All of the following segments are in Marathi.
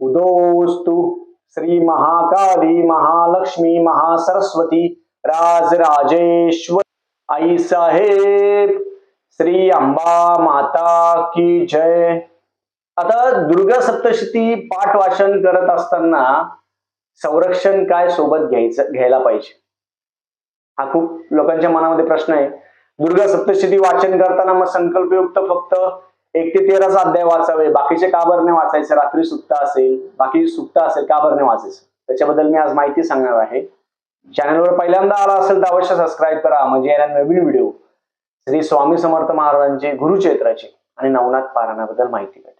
उदोस्तु श्री महाकाली महालक्ष्मी महासरस्वती राजराजेश्वर। आई साहेब श्री अंबा माता की जय। आता दुर्गा सप्तशती पाठ वाचन करत असताना संरक्षण काय सोबत घ्यायचं घ्यायला पाहिजे? हा खूप लोकांच्या मनामध्ये प्रश्न आहे. दुर्गा सप्तशती वाचन करताना मग संकल्पयुक्त फक्त एक ते तेराचा अध्याय वाचावे. बाकीचे का बरं नाही वाचायचे? रात्री सुप्त असेल. बाकी सुप्त असेल का बरं नाही वाचायचं? त्याच्याबद्दल मी आज माहिती सांगणार आहे. चॅनलवर पहिल्यांदा आला असेल तर अवश्य सबस्क्राईब करा. म्हणजे याला नवीन व्हिडिओ श्री स्वामी समर्थ महाराजांचे गुरुचैत्राचे आणि नवनाथ पारायणाबद्दल माहिती भेटेल.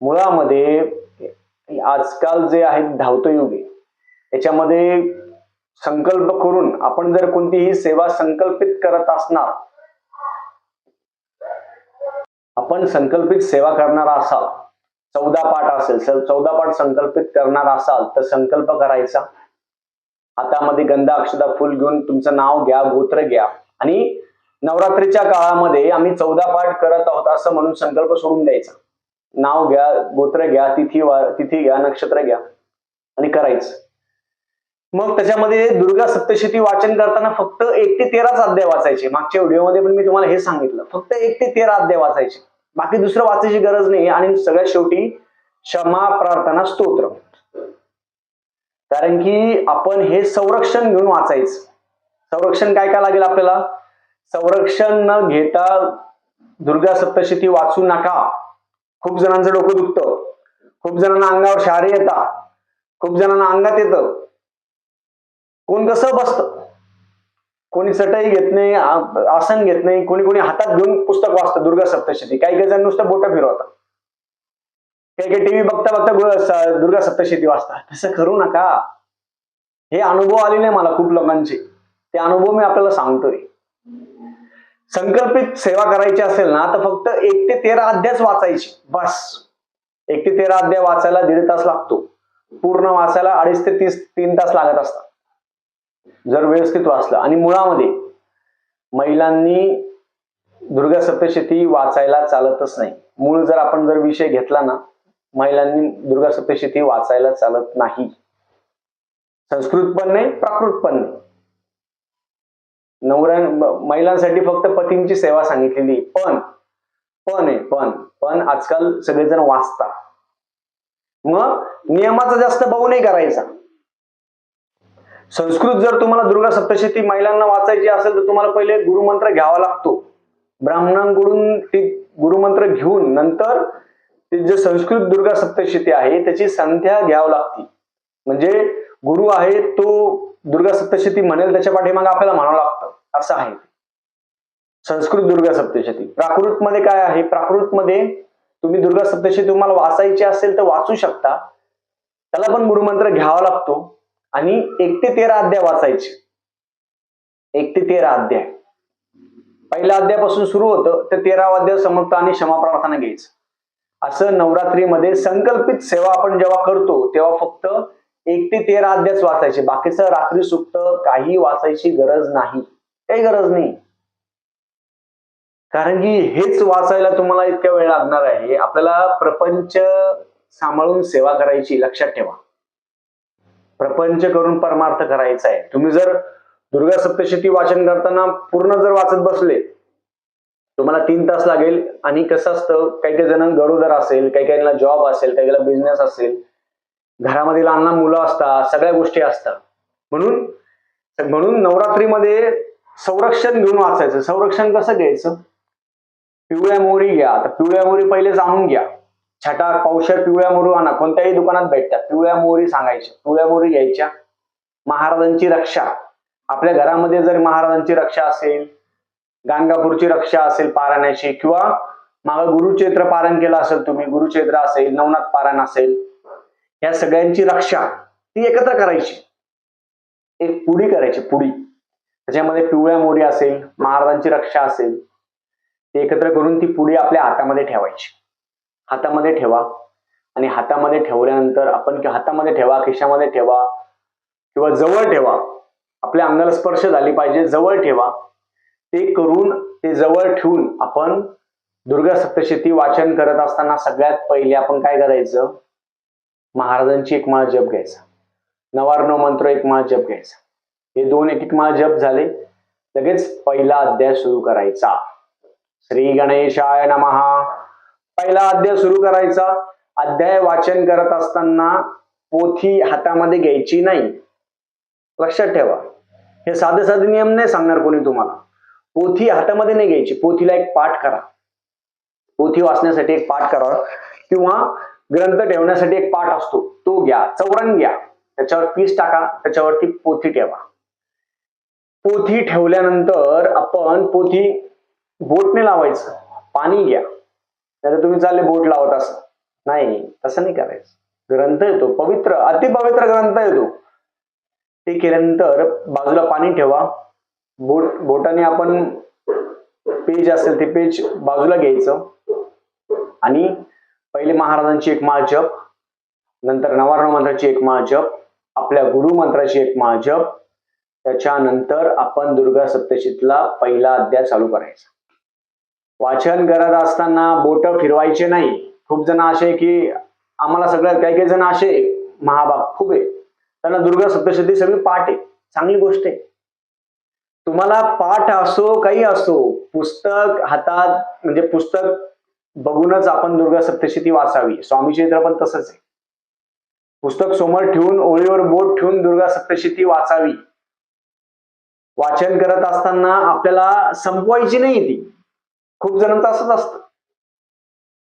मुळामध्ये आजकाल जे आहे धावतयुगे युग याच्यामध्ये संकल्प करून आपण जर कोणतीही सेवा संकल्पित करत असणार आपण संकल्पित सेवा करणारा असाल चौदा पाठ असेल स- चौदा पाठ संकल्पित करणार असाल तर संकल्प करायचा. हातामध्ये गंधा अक्षदा फुल घेऊन तुमचं नाव घ्या गोत्र घ्या. आणि नवरात्रीच्या काळामध्ये आम्ही चौदा पाठ करत आहोत असं म्हणून संकल्प सोडून द्यायचा. नाव घ्या गोत्र घ्या तिथी वा- तिथी घ्या नक्षत्र घ्या. आणि करायचं. मग त्याच्यामध्ये दुर्गा सप्तशती वाचन करताना फक्त एक ते तेराच अध्याय वाचायचे. मागच्या व्हिडिओमध्ये पण मी तुम्हाला हे सांगितलं. फक्त एक ते तेरा अध्याय वाचायचे. बाकी दुसरं वाचायची गरज नाही आणि सगळ्यात शेवटी क्षमा प्रार्थना स्तोत्र. कारण की आपण हे संरक्षण घेऊन वाचायचं. संरक्षण काय काय लागेल आपल्याला? संरक्षण न घेता दुर्गा सप्तशती वाचू नका. खूप जणांचं डोकं दुखतं. खूप जणांना अंगावर शहारे येतात. खूप जणांना अंगात येतं. कोण कसं बसतं? कोणी चटई घेत नाही आसन घेत नाही कोणी कोणी हातात घेऊन पुस्तक वाचतं दुर्गा सप्तशती. काही काही जण नुसतं बोटं फिरवतात. काही काही टीव्ही बघता बघता दुर्गा सप्तशती वाचतात. तसं करू नका. हे अनुभव आलेले नाही मला खूप लोकांचे. ते अनुभव मी आपल्याला सांगतोय. संकल्पित सेवा करायची असेल ना तर फक्त एक ते तेरा अध्यायच वाचायची. बस. एक ते तेरा अध्याय वाचायला दीड तास लागतो. पूर्ण वाचायला अडीच ते तीस तीन तास लागत असतात. जर व्यवस्थित वाचलं. आणि मुळामध्ये महिलांनी दुर्गा सप्तशती वाचायला चालतच नाही. मूळ जर आपण जर विषय घेतला ना महिलांनी दुर्गा सप्तशती वाचायला चालत नाही. संस्कृत पण नाही प्राकृत पण नाही. नवऱ्या महिलांसाठी फक्त पतींची सेवा सांगितलेली पण पण आहे पण पण आजकाल सगळेजण वाचतात. मग नियमाचा जास्त भाऊ नाही करायचा. संस्कृत जर तुम्हाला दुर्गा सप्तशती महिलांना वाचायची असेल तर तुम्हाला पहिले गुरुमंत्र घ्यावा लागतो. ब्राह्मणांकडून ती गुरुमंत्र घेऊन नंतर ते जे संस्कृत दुर्गा सप्तशती आहे त्याची संध्या घ्यावी लागती. म्हणजे गुरु आहे तो दुर्गा सप्तशती म्हणेल त्याच्या पाठीमागे आपल्याला म्हणावं लागतं. असं आहे संस्कृत दुर्गा सप्तशती. प्राकृत मध्ये काय आहे? प्राकृत मध्ये तुम्ही दुर्गा सप्तशती तुम्हाला वाचायची असेल तर वाचू शकता. त्याला पण गुरुमंत्र घ्यावा लागतो. आणि एक ते तेरा अध्याय वाचायचे. एक ते तेरा अध्याय. पहिल्या अध्यायापासून सुरू होतं तर तेरावा अध्याय समर्थ आणि क्षमा प्रार्थना घ्यायचं. असं नवरात्रीमध्ये संकल्पित सेवा आपण जेव्हा करतो तेव्हा फक्त एक ते तेरा अध्यायच वाचायचे. बाकीचं रात्री सुप्त काही वाचायची गरज नाही. काही गरज नाही. कारण की हेच वाचायला तुम्हाला इतका वेळ लागणार आहे. आपल्याला प्रपंच सांभाळून सेवा करायची लक्षात ठेवा. प्रपंच करून परमार्थ करायचा आहे. तुम्ही जर दुर्गा सप्तशती वाचन करताना पूर्ण जर वाचत बसले तुम्हाला तीन तास लागेल आणि कसं असतं काही काही जण गरोदर असेल काही काहीला जॉब असेल काही काहीला बिझनेस असेल घरामध्ये लहान लहान मुलं असतात सगळ्या गोष्टी असतात. म्हणून म्हणून नवरात्रीमध्ये संरक्षण घेऊन वाचायचं. संरक्षण कसं घ्यायचं? पिवळ्या मोहरी घ्या. तर पिवळ्या मोहरी पहिले जाणून घ्या. छटा पावशा पिवळ्या मोहरी आणा. कोणत्याही दुकानात भेटतात. पिवळ्या मोहरी सांगायच्या. पिवळ्या मोहरी घ्यायच्या. महाराजांची रक्षा. आपल्या घरामध्ये जर महाराजांची रक्षा असेल गाणगापूरची रक्षा असेल पारायणाची किंवा मागं गुरुचेत्र पारण केलं असेल तुम्ही गुरुचेत्र असेल नवनाथ पारायण असेल या सगळ्यांची रक्षा ती एकत्र करायची. एक पुडी करायची पुडी त्याच्यामध्ये पिवळ्या मोरी असेल महाराजांची रक्षा असेल ती एकत्र करून ती पुडी आपल्या हातामध्ये ठेवायची. हातामध्ये ठेवा. आणि हातामध्ये ठेवल्यानंतर आपण हातामध्ये ठेवा खिशामध्ये ठेवा किंवा जवळ ठेवा. आपल्या अंगाला स्पर्श झाली पाहिजे जवळ ठेवा. ते करून ते जवळ ठेवून आपण दुर्गा सप्तशती वाचन करत असताना सगळ्यात पहिले आपण काय करायचं? महाराजांची एक माळ जप घ्यायचा. नवार्णव मंत्र एक माळ जप घ्यायचा. हे दोन एक एक माळ जप झाले. लगेच पहिला अध्याय सुरू करायचा. श्री गणेशाय नमहा पहिला अध्याय सुरू करायचा. अध्याय वाचन करत असताना पोथी हातामध्ये घ्यायची नाही. लक्षात ठेवा. हे साधे साधे नियम नाही सांगणार कोणी तुम्हाला. पोथी हातामध्ये नाही घ्यायची. पोथीला एक पाठ करा. पोथी वाचण्यासाठी एक पाठ करा. किंवा ग्रंथ ठेवण्यासाठी एक पाठ असतो. तो घ्या. चौरण घ्या. त्याच्यावर पीस टाका. त्याच्यावरती पोथी ठेवा. पोथी ठेवल्यानंतर आपण पोथी बोटने लावायचं. पाणी घ्या. त्याला तुम्ही चालले बोट लावत असं. नाही तसं नाही करायचं. ग्रंथ येतो पवित्र अतिपवित्र ग्रंथ येतो. ते केल्यानंतर बाजूला पाणी ठेवा. बोट बोटाने आपण पेज असेल ते पेज बाजूला घ्यायचं. आणि पहिले महाराजांची एक माळ जप नंतर नवारण मंत्राची एक माळ जप आपल्या गुरु मंत्राची एक माळ जप. त्याच्यानंतर आपण दुर्गा सप्तशीतला पहिला अध्याय चालू करायचा. वाचन करत असताना बोट फिरवायचे नाही. खूप जण असे की आम्हाला सगळ्यात काही काही जण असे महाभाग खूप आहे. त्यांना दुर्गा सप्तशती सगळी पाठ आहे. चांगली गोष्ट आहे. तुम्हाला पाठ असो काही असो पुस्तक हातात म्हणजे पुस्तक बघूनच आपण दुर्गा सप्तशती वाचावी. स्वामी चरित्र पण तसंच आहे. पुस्तक समोर ठेवून ओळीवर बोट ठेवून दुर्गा सप्तशती वाचावी. वाचन करत असताना आपल्याला संपवायची नाही ती. खूप जणांचं असंच असतं.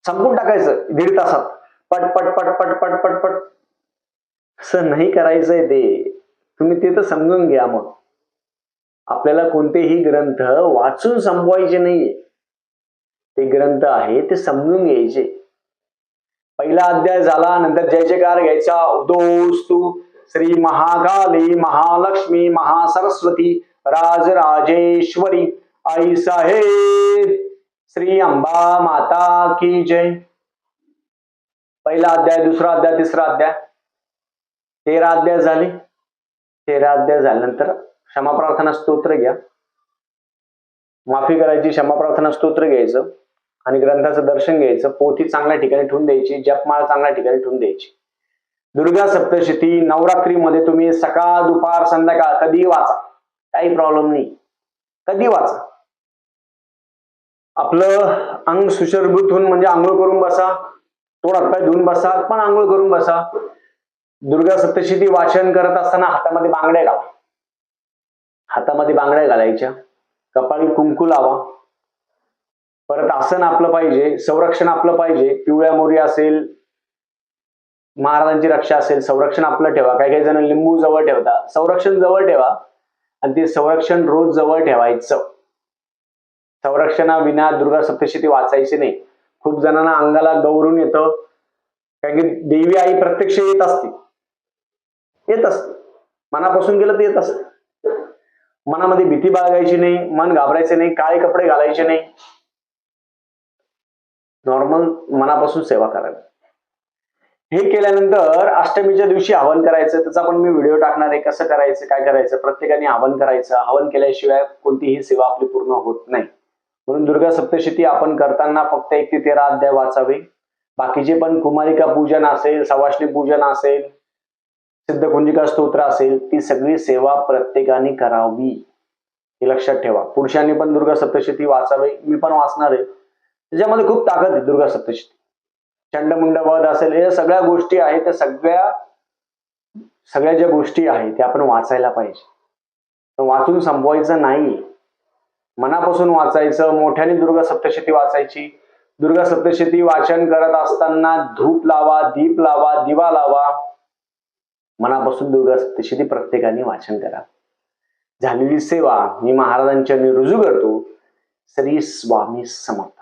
संपून टाकायचं दीड तासात. पट पट पट पट पट पट पट. असं नाही करायचंय ते. तुम्ही ते तर समजून घ्या मग. आपल्याला कोणतेही ग्रंथ वाचून संपवायचे नाहीये. ते ग्रंथ आहे ते समजून घ्यायचे. पहिला अध्याय झाला नंतर जय जयकार घ्यायचा. उदोस्तू श्री महाकाली महालक्ष्मी महासरस्वती राजराजेश्वरी. आई साहेब! श्री अंबा माता की जय। पहिला अध्याय दुसरा अध्याय तिसरा अध्याय. तेरा अध्याय झाले. तेरा अध्याय झाल्यानंतर क्षमा प्रार्थना स्तोत्र घ्या. माफी करायची क्षमा प्रार्थना स्तोत्र घ्यायचं आणि ग्रंथाचं दर्शन घ्यायचं. पोथी चांगल्या ठिकाणी ठेवून द्यायची जपमाळ चांगल्या ठिकाणी ठेवून द्यायची. दुर्गा सप्तशती नवरात्रीमध्ये तुम्ही सकाळ दुपार संध्याकाळ कधी वाचा? काही प्रॉब्लेम नाही. कधी वाचा? आपलं अंग सुशरभूत होऊन म्हणजे आंघोळ करून बसा तोंड हातपाय धुवून बसा पण आंघोळ करून बसा. दुर्गा सप्तशती वाचन करत असताना हातामध्ये बांगड्या घाला. हातामध्ये बांगड्या घालायच्या. कपाळी कुंकू लावा. परत आसन आपलं पाहिजे संरक्षण आपलं पाहिजे. पिवळ्या मोरी असेल महाराजांची रक्षा असेल संरक्षण आपलं ठेवा. काही काही जण लिंबू जवळ ठेवता संरक्षण जवळ ठेवा. आणि ते संरक्षण रोज जवळ ठेवायचं. संरक्षणाविना दुर्गा सप्तशती वाचायची नाही. खूप जणांना अंगाला गौरून येतं. कारण की देवी आई प्रत्यक्ष येत असते. येत असते. मनापासून गेलं तर येत असते. मनामध्ये भीती बाळगायची नाही मन घाबरायचे नाही काळे कपडे घालायचे नाही. नॉर्मल मनापासून सेवा करावी. हे केल्यानंतर अष्टमीच्या दिवशी हवन करायचं. त्याचा पण मी व्हिडिओ टाकणार आहे. कसं करायचं काय करायचं प्रत्येकाने हवन करायचं. हवन केल्याशिवाय कोणतीही सेवा आपली पूर्ण होत नाही. म्हणून दुर्गा सप्तशती आपण करताना फक्त एक ते तेरा अध्याय वाचावे. बाकीचे पण कुमारिका पूजन असेल सवाष्णी पूजन असेल सिद्धकुंजिका स्तोत्र असेल ती सगळी सेवा प्रत्येकाने करावी. हे लक्षात ठेवा. पुरुषांनी पण दुर्गा सप्तशती वाचावे. मी पण वाचणार आहे. त्याच्यामध्ये खूप ताकद आहे दुर्गा सप्तशती. चंडमुंड वध असेल या सगळ्या गोष्टी आहेत. त्या सगळ्या सगळ्या ज्या गोष्टी आहेत त्या आपण वाचायला पाहिजे. वाचून संपवायचं नाही. मनापासून वाचायचं मोठ्याने दुर्गा सप्तशती वाचायची. दुर्गा सप्तशती वाचन करत असताना धूप लावा दीप लावा दिवा लावा. मनापासून दुर्गा सप्तशती प्रत्येकाने वाचन करा. झालेली सेवा मी महाराजांच्या रुजू करतो. श्री स्वामी समर्थ.